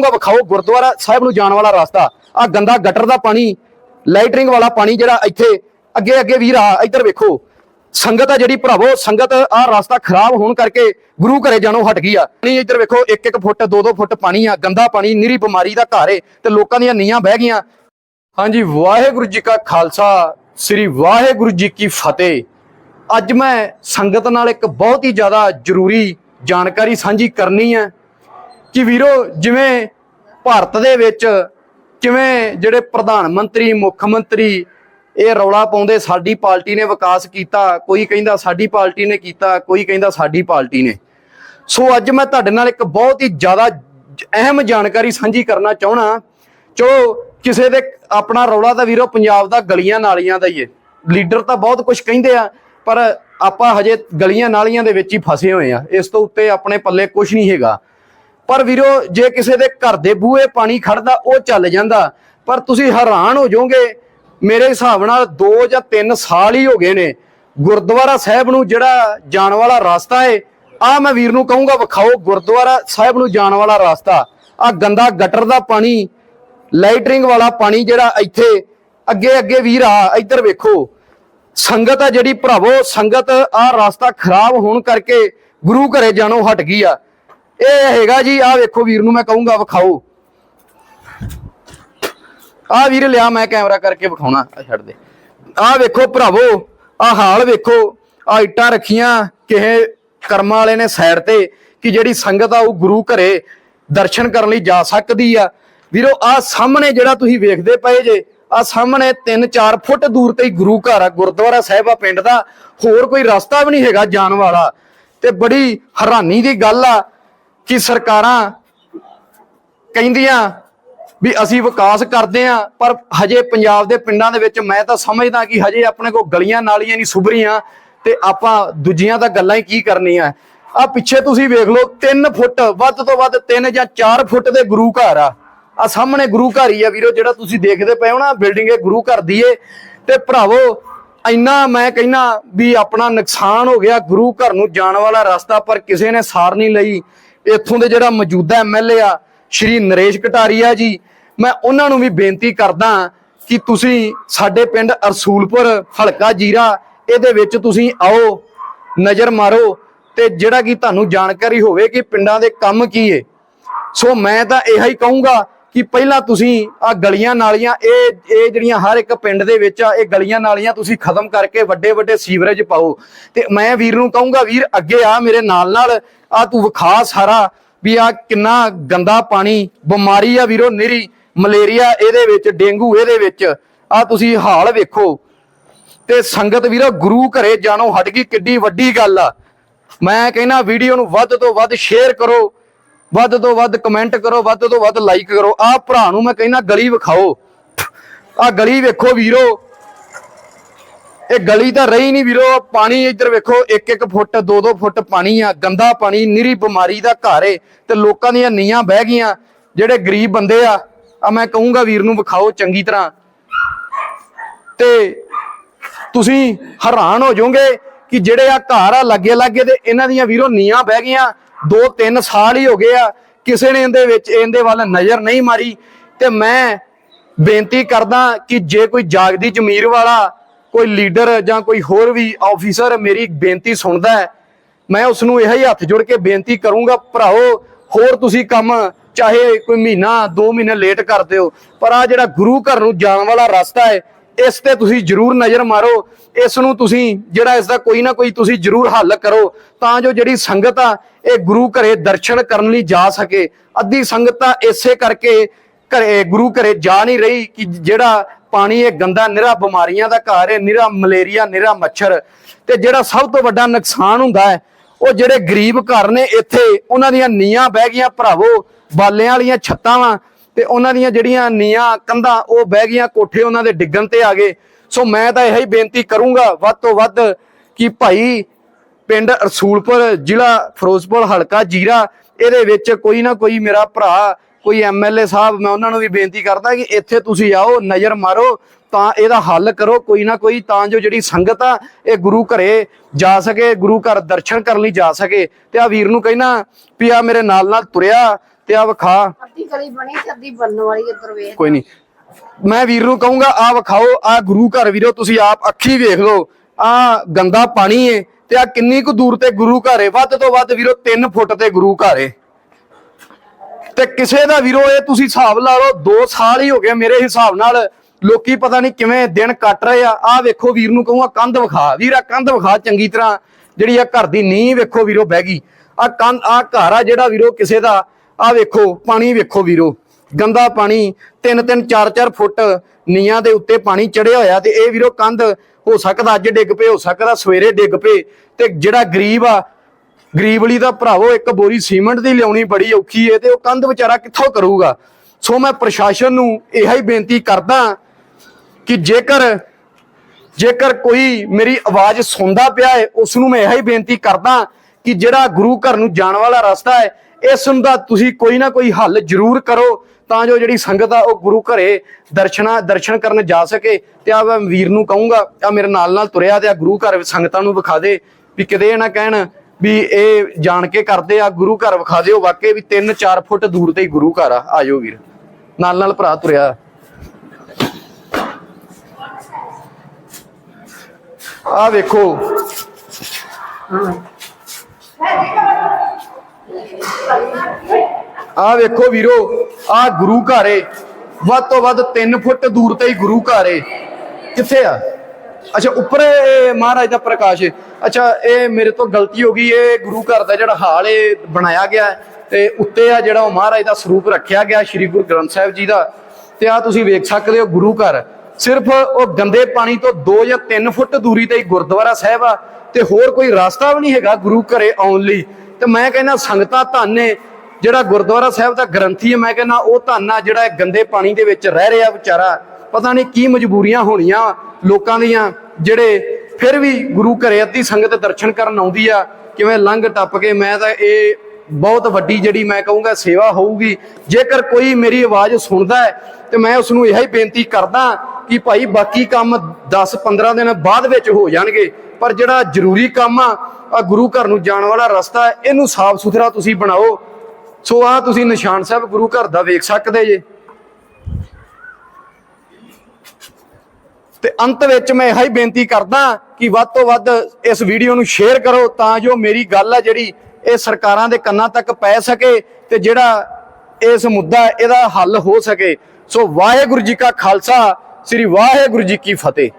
ਕਹੂੰਗਾ, ਵਿਖਾਓ ਗੁਰਦੁਆਰਾ ਸਾਹਿਬ ਨੂੰ ਜਾਣ ਵਾਲਾ ਰਸਤਾ। ਆ ਗੰਦਾ ਗਟਰ ਦਾ ਪਾਣੀ ਲਾਈਟਰਿੰਗ ਵਾਲਾ ਪਾਣੀ ਜਿਹੜਾ ਇੱਥੇ ਅੱਗੇ ਅੱਗੇ ਵੀਰ ਆ ਇੱਧਰ ਵੇਖੋ। ਸੰਗਤ ਆ ਜਿਹੜੀ ਭਰਾਵੋ, ਸੰਗਤ ਆ ਰਸਤਾ ਖਰਾਬ ਹੋਣ ਕਰਕੇ ਗੁਰੂ ਘਰੇ ਜਾਣੋਂ ਹਟ ਗਈ ਆ। ਨਹੀਂ ਇੱਧਰ ਵੇਖੋ 1-1 ਫੁੱਟ 2-2 ਫੁੱਟ ਪਾਣੀ ਆ, ਗੰਦਾ ਪਾਣੀ, ਨਿਰੀ ਬਿਮਾਰੀ ਦਾ ਘਰ ਏ ਤੇ ਲੋਕਾਂ ਦੀਆਂ ਨੀਆਂ ਬਹਿ ਗਈਆਂ। ਹਾਂਜੀ, ਵਾਹਿਗੁਰੂ ਜੀ ਕਾ ਖਾਲਸਾ, ਸ੍ਰੀ ਵਾਹਿਗੁਰੂ ਜੀ ਕੀ ਫਤਿਹ। ਅੱਜ ਮੈਂ ਸੰਗਤ ਨਾਲ ਇੱਕ ਬਹੁਤ ਹੀ ਜ਼ਿਆਦਾ ਜ਼ਰੂਰੀ ਜਾਣਕਾਰੀ ਸਾਂਝੀ ਕਰਨੀ ਹੈ ਕਿ ਵੀਰੋ, ਜਿਵੇਂ ਭਾਰਤ ਦੇ ਵਿੱਚ ਕਿਵੇਂ ਜਿਹੜੇ ਪ੍ਰਧਾਨ ਮੰਤਰੀ, ਮੁੱਖ ਮੰਤਰੀ, ਇਹ ਰੌਲਾ ਪਾਉਂਦੇ, ਸਾਡੀ ਪਾਰਟੀ ਨੇ ਵਿਕਾਸ ਕੀਤਾ, ਕੋਈ ਕਹਿੰਦਾ ਸਾਡੀ ਪਾਰਟੀ ਨੇ ਕੀਤਾ, ਕੋਈ ਕਹਿੰਦਾ ਸਾਡੀ ਪਾਰਟੀ ਨੇ। ਸੋ ਅੱਜ ਮੈਂ ਤੁਹਾਡੇ ਨਾਲ ਇੱਕ ਬਹੁਤ ਹੀ ਜ਼ਿਆਦਾ ਅਹਿਮ ਜਾਣਕਾਰੀ ਸਾਂਝੀ ਕਰਨਾ ਚਾਹਣਾ ਚਲੋ, ਕਿਸੇ ਦੇ ਆਪਣਾ ਰੌਲਾ ਤਾਂ ਵੀਰੋ ਪੰਜਾਬ ਦਾ ਗਲੀਆਂ ਨਾਲੀਆਂ ਦਾ ਹੀ ਹੈ ਲੀਡਰ ਤਾਂ ਬਹੁਤ ਕੁਝ ਕਹਿੰਦੇ ਆ, ਪਰ ਆਪਾਂ ਹਜੇ ਗਲੀਆਂ ਨਾਲੀਆਂ ਦੇ ਵਿੱਚ ਹੀ ਫਸੇ ਹੋਏ ਆ। ਇਸ ਤੋਂ ਉੱਤੇ ਆਪਣੇ ਪੱਲੇ ਕੁਝ ਨਹੀਂ ਹੈਗਾ। ਪਰ ਵੀਰੋ, ਜੇ ਕਿਸੇ ਦੇ ਘਰ ਦੇ ਬੂਹੇ ਪਾਣੀ ਖੜਦਾ, ਉਹ ਚੱਲ ਜਾਂਦਾ। ਪਰ ਤੁਸੀਂ ਹੈਰਾਨ ਹੋ ਜਾਓਗੇ, ਮੇਰੇ ਹਿਸਾਬ ਨਾਲ 2 ਜਾਂ 3 ਸਾਲ ਹੀ ਹੋ ਗਏ ਨੇ। ਗੁਰਦੁਆਰਾ ਸਾਹਿਬ ਨੂੰ ਜਿਹੜਾ ਜਾਣ ਵਾਲਾ ਰਸਤਾ ਏ ਆ ਮੈਂ ਵੀਰ ਨੂੰ ਕਹੂੰਗਾ, ਵਿਖਾਓ ਗੁਰਦੁਆਰਾ ਸਾਹਿਬ ਨੂੰ ਜਾਣ ਵਾਲਾ ਰਸਤਾ। ਆ ਗੰਦਾ ਗਟਰ ਦਾ ਪਾਣੀ, ਲਾਈਟਰਿੰਗ ਵਾਲਾ ਪਾਣੀ ਜਿਹੜਾ ਇੱਥੇ ਅੱਗੇ ਅੱਗੇ ਵੀਰ ਆ, ਇੱਧਰ ਵੇਖੋ। ਸੰਗਤ ਆ ਜਿਹੜੀ ਭਰਾਵੋ, ਸੰਗਤ ਆ ਰਸਤਾ ਖਰਾਬ ਹੋਣ ਕਰਕੇ ਗੁਰੂ ਘਰੇ ਜਾਣੋਂ ਹਟ ਗਈ ਆ। ਇਹ ਹੈਗਾ ਜੀ ਆ ਵੇਖੋ ਵੀਰ ਨੂੰ ਮੈਂ ਕਹੂੰਗਾ ਵਿਖਾਓ। ਆ ਵੀਰ ਲਿਆ ਮੈਂ ਕੈਮਰਾ ਕਰਕੇ ਵਿਖਾਉਣਾ ਆ ਛੱਡ ਦੇ। ਆ ਵੇਖੋ ਭਰਾਵੋ ਆ ਹਾਲ ਵੇਖੋ ਆ ਇੱਟਾਂ ਰੱਖੀਆਂ ਕਿਸੇ ਕਰਮਾਂ ਵਾਲੇ ਨੇ ਸਾਈਡ ਤੇ ਕਿ ਜਿਹੜੀ ਸੰਗਤ ਆ ਉਹ ਗੁਰੂ ਘਰੇ ਦਰਸ਼ਨ ਕਰਨ ਲਈ ਜਾ ਸਕਦੀ ਆ। ਵੀਰੋ ਆ ਸਾਹਮਣੇ ਜਿਹੜਾ ਤੁਸੀਂ ਵੇਖਦੇ ਪਏ ਜੇ ਆ ਸਾਹਮਣੇ 3-4 ਫੁੱਟ ਦੂਰ ਤੇ ਹੀ ਗੁਰੂ ਘਰ ਆ, ਗੁਰਦੁਆਰਾ ਸਾਹਿਬ ਆ, ਪਿੰਡ ਦਾ। ਹੋਰ ਕੋਈ ਰਸਤਾ ਵੀ ਨਹੀਂ ਹੈਗਾ ਜਾਣ ਵਾਲਾ। ਤੇ ਬੜੀ ਹੈਰਾਨੀ ਦੀ ਗੱਲ ਆ ਕਿ ਸਰਕਾਰਾਂ ਕਹਿੰਦੀਆਂ ਵੀ ਅਸੀਂ ਵਿਕਾਸ ਕਰਦੇ ਆ ਪਰ ਹਜੇ ਪੰਜਾਬ ਦੇ ਪਿੰਡਾਂ ਦੇ ਵਿੱਚ ਮੈਂ ਤਾਂ ਸਮਝਦਾ ਕਿ ਹਜੇ ਆਪਣੇ ਕੋਲ ਗਲੀਆਂ ਨਾਲੀਆਂ ਨਹੀਂ ਸੁਭਰੀਆਂ ਤੇ ਆਪਾਂ ਦੂਜੀਆਂ ਤਾਂ ਗੱਲਾਂ ਹੀ ਕੀ ਕਰਨੀਆਂ। ਆ ਪਿੱਛੇ ਤੁਸੀਂ ਵੇਖ ਲਓ 3 ਫੁੱਟ, ਵੱਧ ਤੋਂ ਵੱਧ 3 ਜਾਂ 4 ਫੁੱਟ ਦੇ ਗੁਰੂ ਘਰ ਆ। ਆ ਸਾਹਮਣੇ ਗੁਰੂ ਘਰ ਹੀ ਆ ਵੀਰੋ, ਜਿਹੜਾ ਤੁਸੀਂ ਦੇਖਦੇ ਪਏ ਹੋ ਨਾ ਬਿਲਡਿੰਗ ਇਹ ਗੁਰੂ ਘਰ ਦੀ ਏ। ਤੇ ਭਰਾਵੋ, ਇੰਨਾ ਮੈਂ ਕਹਿੰਨਾ ਵੀ ਆਪਣਾ ਨੁਕਸਾਨ ਹੋ ਗਿਆ, ਗੁਰੂ ਘਰ ਨੂੰ ਜਾਣ ਵਾਲਾ ਰਸਤਾ ਪਰ ਕਿਸੇ ਨੇ ਸਾਰ ਨਹੀਂ ਲਈ। ਇੱਥੋਂ ਦੇ ਜਿਹੜਾ ਮੌਜੂਦਾ ਐਮਐਲਏ ਆ, ਸ਼੍ਰੀ ਨਰੇਸ਼ ਕਟਾਰੀਆ ਜੀ, ਮੈਂ ਉਹਨਾਂ ਨੂੰ ਵੀ ਬੇਨਤੀ ਕਰਦਾ ਕਿ ਤੁਸੀਂ ਸਾਡੇ ਪਿੰਡ ਅਰਸੂਲਪੁਰ ਹਲਕਾ ਜੀਰਾ, ਇਹਦੇ ਵਿੱਚ ਤੁਸੀਂ ਆਓ, ਨਜ਼ਰ ਮਾਰੋ ਤੇ ਜਿਹੜਾ ਕਿ ਤੁਹਾਨੂੰ ਜਾਣਕਾਰੀ ਹੋਵੇ ਕਿ ਪਿੰਡਾਂ ਦੇ ਕੰਮ ਕੀ ਏ। ਸੋ ਮੈਂ ਤਾਂ ਇਹੀ ਕਹੂੰਗਾ ਕਿ ਪਹਿਲਾਂ ਤੁਸੀਂ ਆ ਗਲੀਆਂ ਨਾਲੀਆਂ, ਇਹ ਇਹ ਜਿਹੜੀਆਂ ਹਰ ਇੱਕ ਪਿੰਡ ਦੇ ਵਿੱਚ ਆ, ਇਹ ਗਲੀਆਂ ਨਾਲੀਆਂ ਤੁਸੀਂ ਖਤਮ ਕਰਕੇ ਵੱਡੇ ਵੱਡੇ ਸੀਵਰੇਜ ਪਾਓ। ਤੇ ਮੈਂ ਵੀਰ ਨੂੰ ਕਹੂੰਗਾ, ਵੀਰ ਅੱਗੇ ਆ ਮੇਰੇ ਨਾਲ ਨਾਲ ਆ ਤੂੰ ਵਿਖਾ ਸਾਰਾ ਵੀ ਆ ਕਿੰਨਾ ਗੰਦਾ ਪਾਣੀ, ਬਿਮਾਰੀ ਆ ਵੀਰੋ, ਨਿਰੀ, ਮਲੇਰੀਆ ਇਹਦੇ ਵਿੱਚ, ਡੇਂਗੂ ਇਹਦੇ ਵਿੱਚ, ਆ ਤੁਸੀਂ ਹਾਲ ਵੇਖੋ। ਤੇ ਸੰਗਤ ਵੀਰੋ, ਗੁਰੂ ਘਰੇ ਜਾਣੋ ਹਟ ਗਈ, ਕਿੱਡੀ ਵੱਡੀ ਗੱਲ ਆ। ਮੈਂ ਕਹਿੰਦਾ ਵੀਡੀਓ ਨੂੰ ਵੱਧ ਤੋਂ ਵੱਧ ਸ਼ੇਅਰ ਕਰੋ। ਵੱਧ ਤੋਂ ਵੱਧ ਕਮੈਂਟ ਕਰੋ, ਵੱਧ ਤੋਂ ਵੱਧ ਲਾਈਕ ਕਰੋ। ਆਹ ਭਰਾ ਨੂੰ ਮੈਂ ਕਹਿੰਦਾ ਗਲੀ ਵਿਖਾਓ। ਆਹ ਗਲੀ ਵੇਖੋ ਵੀਰੋ। ਇਹ ਗਲੀ ਤਾਂ ਰਹੀ ਨਹੀਂ ਵੀਰੋ। ਪਾਣੀ ਇੱਧਰ ਵੇਖੋ 1-1 ਫੁੱਟ 2-2 ਫੁੱਟ ਪਾਣੀ ਆ, ਗੰਦਾ ਪਾਣੀ, ਨਿਰੀ ਬਿਮਾਰੀ ਦਾ ਘਰ ਏ ਤੇ ਲੋਕਾਂ ਦੀਆਂ ਨੀਆਂ ਬਹਿ ਗਈਆਂ। ਜਿਹੜੇ ਗਰੀਬ ਬੰਦੇ ਆ ਆ ਮੈਂ ਕਹੂੰਗਾ ਵੀਰ ਨੂੰ ਵਿਖਾਓ ਚੰਗੀ ਤਰ੍ਹਾਂ। ਤੇ ਤੁਸੀਂ ਹੈਰਾਨ ਹੋ ਜਾਓਗੇ ਕਿ ਜਿਹੜੇ ਆ ਘਰ ਆ ਲੱਗੇ ਲੱਗੇ ਤੇ ਇਹਨਾਂ ਦੀਆਂ ਵੀਰੋ ਨੀਆਂ ਬਹਿ ਗਈਆਂ। 2-3 ਸਾਲ ਹੀ ਹੋ ਗਏ ਆ, ਕਿਸੇ ਨੇ ਇਹਦੇ ਵਿੱਚ, ਇਹਦੇ ਵੱਲ ਨਜ਼ਰ ਨਹੀਂ ਮਾਰੀ। ਤੇ ਮੈਂ ਬੇਨਤੀ ਕਰਦਾ ਕਿ ਜੇ ਕੋਈ ਜਾਗਦੀ ਜ਼ਮੀਰ ਵਾਲਾ, ਕੋਈ ਲੀਡਰ ਜਾਂ ਕੋਈ ਹੋਰ ਵੀ ਆਫੀਸਰ ਮੇਰੀ ਬੇਨਤੀ ਸੁਣਦਾ ਹੈ, ਮੈਂ ਉਸ ਨੂੰ ਇਹੀ ਹੱਥ ਜੋੜ ਕੇ ਬੇਨਤੀ ਕਰੂੰਗਾ, ਭਰਾਓ, ਹੋਰ ਤੁਸੀਂ ਕੰਮ ਚਾਹੇ ਕੋਈ ਮਹੀਨਾ 2 ਮਹੀਨੇ ਲੇਟ ਕਰ ਦਿਓ ਪਰ ਆ ਜਿਹੜਾ ਗੁਰੂ ਘਰ ਨੂੰ ਜਾਣ ਵਾਲਾ ਰਸਤਾ ਹੈ ਇਸ ਤੇ ਤੁਸੀਂ ਜਰੂਰ ਨਜ਼ਰ ਮਾਰੋ। ਇਸ ਨੂੰ ਤੁਸੀਂ ਜਿਹੜਾ ਇਸ ਦਾ ਕੋਈ ਨਾ ਕੋਈ ਤੁਸੀਂ ਜਰੂਰ ਹੱਲ ਕਰੋ। ਤਾਂ ਜੋ ਜਿਹੜੀ ਸੰਗਤ ਆ, ਇਹ ਗੁਰੂ ਘਰੇ ਦਰਸ਼ਨ ਕਰਨ ਲਈ ਜਾ ਸਕੇ। ਅੱਧੀ ਸੰਗਤ ਤਾਂ ਇਸੇ ਕਰਕੇ ਘਰੇ, ਗੁਰੂ ਘਰੇ ਜਾ ਨਹੀਂ ਰਹੀ ਕਿ ਜਿਹੜਾ ਪਾਣੀ ਇਹ ਗੰਦਾ ਨਿਰਾ ਬਿਮਾਰੀਆਂ ਦਾ ਘਰ ਹੈ, ਨਿਰਾ ਮਲੇਰੀਆ, ਨਿਰਾ ਮੱਛਰ। ਤੇ ਜਿਹੜਾ ਸਭ ਤੋਂ ਵੱਡਾ ਨੁਕਸਾਨ ਹੁੰਦਾ ਹੈ, ਉਹ ਜਿਹੜੇ ਗਰੀਬ ਘਰ ਨੇ ਇੱਥੇ, ਉਹਨਾਂ ਦੀਆਂ ਨੀਆਂ ਬਹਿ ਗਈਆਂ ਭਰਾਵੋ, ਬਾਲਿਆਂ ਵਾਲੀਆਂ ਛੱਤਾਂ ਵਾਂ। ਤੇ ਉਹਨਾਂ ਦੀਆਂ ਜਿਹੜੀਆਂ ਨੀਆਂ ਕੰਧਾਂ, ਉਹ ਬਹਿ ਗਈਆਂ, ਕੋਠੇ ਉਹਨਾਂ ਦੇ ਡਿੱਗਣ ਤੇ ਆ ਗਏ। ਸੋ ਮੈਂ ਤਾਂ ਇਹੀ ਬੇਨਤੀ ਕਰੂੰਗਾ ਵੱਧ ਤੋਂ ਵੱਧ ਕਿ ਭਾਈ ਪਿੰਡ ਰਸੂਲਪੁਰ, ਜ਼ਿਲ੍ਹਾ ਫਿਰੋਜ਼ਪੁਰ, ਹਲਕਾ ਜੀਰਾ, ਇਹਦੇ ਵਿੱਚ ਕੋਈ ਨਾ ਕੋਈ ਮੇਰਾ ਭਰਾ, ਕੋਈ ਐਮਐਲਏ ਸਾਹਿਬ, ਮੈਂ ਉਹਨਾਂ ਨੂੰ ਵੀ ਬੇਨਤੀ ਕਰਦਾ ਕਿ ਇੱਥੇ ਤੁਸੀਂ ਆਓ, ਨਜ਼ਰ ਮਾਰੋ, ਤਾਂ ਇਹਦਾ ਹੱਲ ਕਰੋ, ਕੋਈ ਨਾ ਕੋਈ ਤਾਂ ਜੋ ਜਿਹੜੀ ਸੰਗਤ ਆ, ਇਹ ਗੁਰੂ ਘਰੇ ਜਾ ਸਕੇ, ਗੁਰੂ ਘਰ ਦਰਸ਼ਨ ਕਰਨ ਲਈ ਜਾ ਸਕੇ। ਤੇ ਆ ਵੀਰ ਨੂੰ ਕਹਿਣਾ ਵੀ ਆ ਮੇਰੇ ਨਾਲ ਨਾਲ ਤੁਰਿਆ ਤੇ ਆ ਵਿਖਾ। ਅੱਧੀ ਗਲੀ ਬਣੀ ਤੇ ਅੱਧੀ ਬਣਨ ਵਾਲੀ ਇੱਧਰ ਵੇਖ। ਕੋਈ ਨਹੀਂ ਮੈਂ ਵੀਰ ਨੂੰ ਕਹੂੰਗਾ ਆ ਵਿਖਾਓ ਆ ਗੁਰੂ ਘਰ ਵੀਰੋ ਤੁਸੀਂ ਆਪ ਅੱਖੀ ਵੇਖ ਲਓ। ਆ ਗੰਦਾ ਪਾਣੀ ਏ ਤੇ ਆ ਕਿੰਨੀ ਕੁ ਦੂਰ ਤੇ ਗੁਰੂ ਘਰ ਏ। ਵੱਧ ਤੋਂ ਵੱਧ ਵੀਰੋ 3 ਫੁੱਟ ਤੇ ਗੁਰੂ ਘਰ ਏ। ਤੇ ਕਿਸੇ ਦਾ ਵੀਰੋ ਇਹ ਤੁਸੀਂ ਹਿਸਾਬ ਲਾ ਲਓ 2 ਸਾਲ ਹੀ ਹੋ ਗਏ ਮੇਰੇ ਹਿਸਾਬ ਨਾਲ। ਲੋਕੀ ਪਤਾ ਨਹੀਂ ਕਿਵੇਂ ਦਿਨ ਕੱਟ ਰਹੇ ਆ। ਆ ਵੇਖੋ ਵੀਰ ਨੂੰ ਕਹੂੰਗਾ ਕੰਧ ਵਿਖਾ। ਵੀਰ ਆ ਕੰਧ ਵਿਖਾ ਚੰਗੀ ਤਰ੍ਹਾਂ। ਜਿਹੜੀ ਆ ਘਰ ਦੀ ਨੀਂਹ ਵੇਖੋ ਵੀਰੋ ਬਹਿ ਗਈ। ਆ ਕੰਧ ਆ ਘਰ ਆ ਜਿਹੜਾ ਵੀਰੋ ਕਿਸੇ ਦਾ ਆ ਵੇਖੋ, ਪਾਣੀ ਵੇਖੋ ਵੀਰੋ। ਗੰਦਾ ਪਾਣੀ 3 3 4 4 ਫੁੱਟ ਨੀਆਂ ਦੇ ਉੱਤੇ ਪਾਣੀ ਚੜਿਆ ਹੋਇਆ ਤੇ ਇਹ ਵੀਰੋ ਕੰਧ ਹੋ ਸਕਦਾ ਅੱਜ ਡਿੱਗ ਪਏ, ਹੋ ਸਕਦਾ ਸਵੇਰੇ ਡਿੱਗ ਪਏ ਤੇ ਜਿਹੜਾ ਗਰੀਬ ਆ ਗਰੀਬਲੀ ਦਾ ਭਰਾਵੋ ਇੱਕ ਬੋਰੀ ਸੀਮੈਂਟ ਦੀ ਲਿਆਉਣੀ ਬੜੀ ਔਖੀ ਏ ਤੇ ਉਹ ਕੰਧ ਵਿਚਾਰਾ ਕਿੱਥੋਂ ਕਰੂਗਾ? ਸੋ ਮੈਂ ਪ੍ਰਸ਼ਾਸਨ ਨੂੰ ਇਹੀ ਹੀ ਬੇਨਤੀ ਕਰਦਾ ਕਿ ਜੇਕਰ ਜੇਕਰ ਕੋਈ ਮੇਰੀ ਆਵਾਜ਼ ਸੁਣਦਾ ਪਿਆ ਹੈ ਉਸ ਨੂੰ ਮੈਂ ਇਹੀ ਹੀ ਬੇਨਤੀ ਕਰਦਾ ਕਿ ਜਿਹੜਾ ਗੁਰੂ ਘਰ ਨੂੰ ਜਾਣ ਵਾਲਾ ਰਸਤਾ ਹੈ ਇਸ ਦਾ ਤੁਸੀਂ ਕੋਈ ਨਾ ਕੋਈ ਹੱਲ ਜ਼ਰੂਰ ਕਰੋ ਤਾਂ ਜੋ ਜਿਹੜੀ ਸੰਗਤ ਆ ਉਹ ਗੁਰੂ ਘਰੇ ਦਰਸ਼ਨਾ ਦਰਸ਼ਨ ਕਰਨ ਜਾ ਸਕੇ ਤੇ ਆ ਮੈਂ ਵੀਰ ਨੂੰ ਕਹੂੰਗਾ, ਆ ਮੇਰੇ ਨਾਲ ਨਾਲ ਤੁਰਿਆ ਤੇ ਆ ਗੁਰੂ ਘਰ ਸੰਗਤਾਂ ਨੂੰ ਵਿਖਾ ਦੇ ਵੀ ਕਿਤੇ ਇਹ ਨਾ ਕਹਿਣ ਵੀ ਇਹ ਜਾਣ ਕੇ ਕਰਦੇ ਆ, ਗੁਰੂ ਘਰ ਵਿਖਾ ਦਿਓ ਵਾਕਈ ਵੀ 3-4 ਫੁੱਟ ਦੂਰ ਤੇ ਹੀ ਗੁਰੂ ਘਰ ਆ। ਆਜੋ ਵੀਰ। ਨਾਲ ਨਾਲ ਭਰਾ ਤੁਰਿਆ। ਆ ਵੇਖੋ। ਆਹ ਵੇਖੋ ਵੀਰੋ ਆਹ ਗੁਰੂ ਘਰ ਏ। ਵੱਧ ਤੋਂ ਵੱਧ 3 ਫੁੱਟ ਦੂਰ ਤੇ ਹੀ ਗੁਰੂ ਘਰ ਏ। ਕਿੱਥੇ ਆ? ਅੱਛਾ, ਉੱਪਰ ਮਹਾਰਾਜ ਦਾ ਪ੍ਰਕਾਸ਼ ਏ। ਅੱਛਾ, ਇਹ ਮੇਰੇ ਤੋਂ ਗਲਤੀ ਹੋ ਗਈ, ਇਹ ਗੁਰੂ ਘਰ ਦਾ ਜਿਹੜਾ ਹਾਲ ਏ, ਬਣਾਇਆ ਗਿਆ ਤੇ ਉੱਤੇ ਆ ਜਿਹੜਾ ਉਹ ਮਹਾਰਾਜ ਦਾ ਸਰੂਪ ਰੱਖਿਆ ਗਿਆ, ਸ੍ਰੀ ਗੁਰੂ ਗ੍ਰੰਥ ਸਾਹਿਬ ਜੀ ਦਾ। ਤੇ ਆ ਤੁਸੀਂ ਵੇਖ ਸਕਦੇ ਹੋ ਗੁਰੂ ਘਰ। ਸਿਰਫ ਉਹ ਗੰਦੇ ਪਾਣੀ ਤੋਂ 2 ਜਾਂ 3 ਫੁੱਟ ਦੂਰੀ ਤੇ ਹੀ ਗੁਰਦੁਆਰਾ ਸਾਹਿਬ ਆ। ਤੇ ਹੋਰ ਕੋਈ ਰਸਤਾ ਵੀ ਨਹੀਂ ਹੈਗਾ ਗੁਰੂ ਘਰੇ ਆਉਣ ਲਈ। ਤੇ ਮੈਂ ਕਹਿੰਦਾ ਸੰਗਤਾਂ ਧੰਨ ਨੇ ਜਿਹੜਾ ਗੁਰਦੁਆਰਾ ਸਾਹਿਬ ਦਾ ਗ੍ਰੰਥੀ ਹੈ, ਮੈਂ ਕਹਿੰਦਾ ਉਹ ਧੰਨ ਜਿਹੜਾ ਗੰਦੇ ਪਾਣੀ ਦੇ ਵਿੱਚ ਰਹਿ ਰਿਹਾ ਵਿਚਾਰਾ। ਪਤਾ ਨਹੀਂ ਕੀ ਮਜਬੂਰੀਆਂ ਹੋਣੀਆਂ ਲੋਕਾਂ ਦੀਆਂ, ਜਿਹੜੇ ਫਿਰ ਵੀ ਗੁਰੂ ਘਰੇ ਅੱਧੀ ਸੰਗਤ ਦਰਸ਼ਨ ਕਰਨ ਆਉਂਦੀ ਆ, ਕਿਵੇਂ ਲੰਘ ਟੱਪ ਕੇ ਮੈਂ ਤਾਂ ਇਹ ਬਹੁਤ ਵੱਡੀ ਜਿਹੜੀ ਮੈਂ ਕਹੂੰਗਾ ਸੇਵਾ ਹੋਊਗੀ। ਜੇਕਰ ਕੋਈ ਮੇਰੀ ਆਵਾਜ਼ ਸੁਣਦਾ ਹੈ, ਤੇ ਮੈਂ ਉਸ ਨੂੰ ਇਹੀ ਬੇਨਤੀ ਕਰਦਾ ਕਿ ਭਾਈ ਬਾਕੀ ਕੰਮ 10 15 ਦਿਨ ਬਾਅਦ ਵਿੱਚ ਹੋ ਜਾਣਗੇ, ਪਰ ਜਿਹੜਾ ਜ਼ਰੂਰੀ ਕੰਮ ਆ ਗੁਰੂ ਘਰ ਨੂੰ ਜਾਣ ਵਾਲਾ ਰਸਤਾ ਇਹਨੂੰ ਸਾਫ਼ ਸੁਥਰਾ ਤੁਸੀਂ ਬਣਾਓ। ਸੋ ਆ ਤੁਸੀਂ ਨਿਸ਼ਾਨ ਸਾਹਿਬ ਗੁਰੂ ਘਰ ਦਾ ਵੇਖ ਸਕਦੇ ਜੇ। ਤੇ ਅੰਤ ਵਿੱਚ ਮੈਂ ਇਹੀ ਬੇਨਤੀ ਕਰਦਾ ਕਿ ਵੱਧ ਤੋਂ ਵੱਧ ਇਸ ਵੀਡੀਓ ਨੂੰ ਸ਼ੇਅਰ ਕਰੋ ਤਾਂ ਜੋ ਮੇਰੀ ਗੱਲ ਆ ਜਿਹੜੀ ਇਹ ਸਰਕਾਰਾਂ ਦੇ ਕੰਨਾਂ ਤੱਕ ਪੈ ਸਕੇ ਤੇ ਜਿਹੜਾ ਇਸ ਮੁੱਦਾ ਇਹਦਾ ਹੱਲ ਹੋ ਸਕੇ। ਸੋ ਵਾਹਿਗੁਰੂ ਜੀ ਕਾ ਖਾਲਸਾ, ਸ੍ਰੀ ਵਾਹਿਗੁਰੂ ਜੀ ਕੀ ਫਤਿਹ।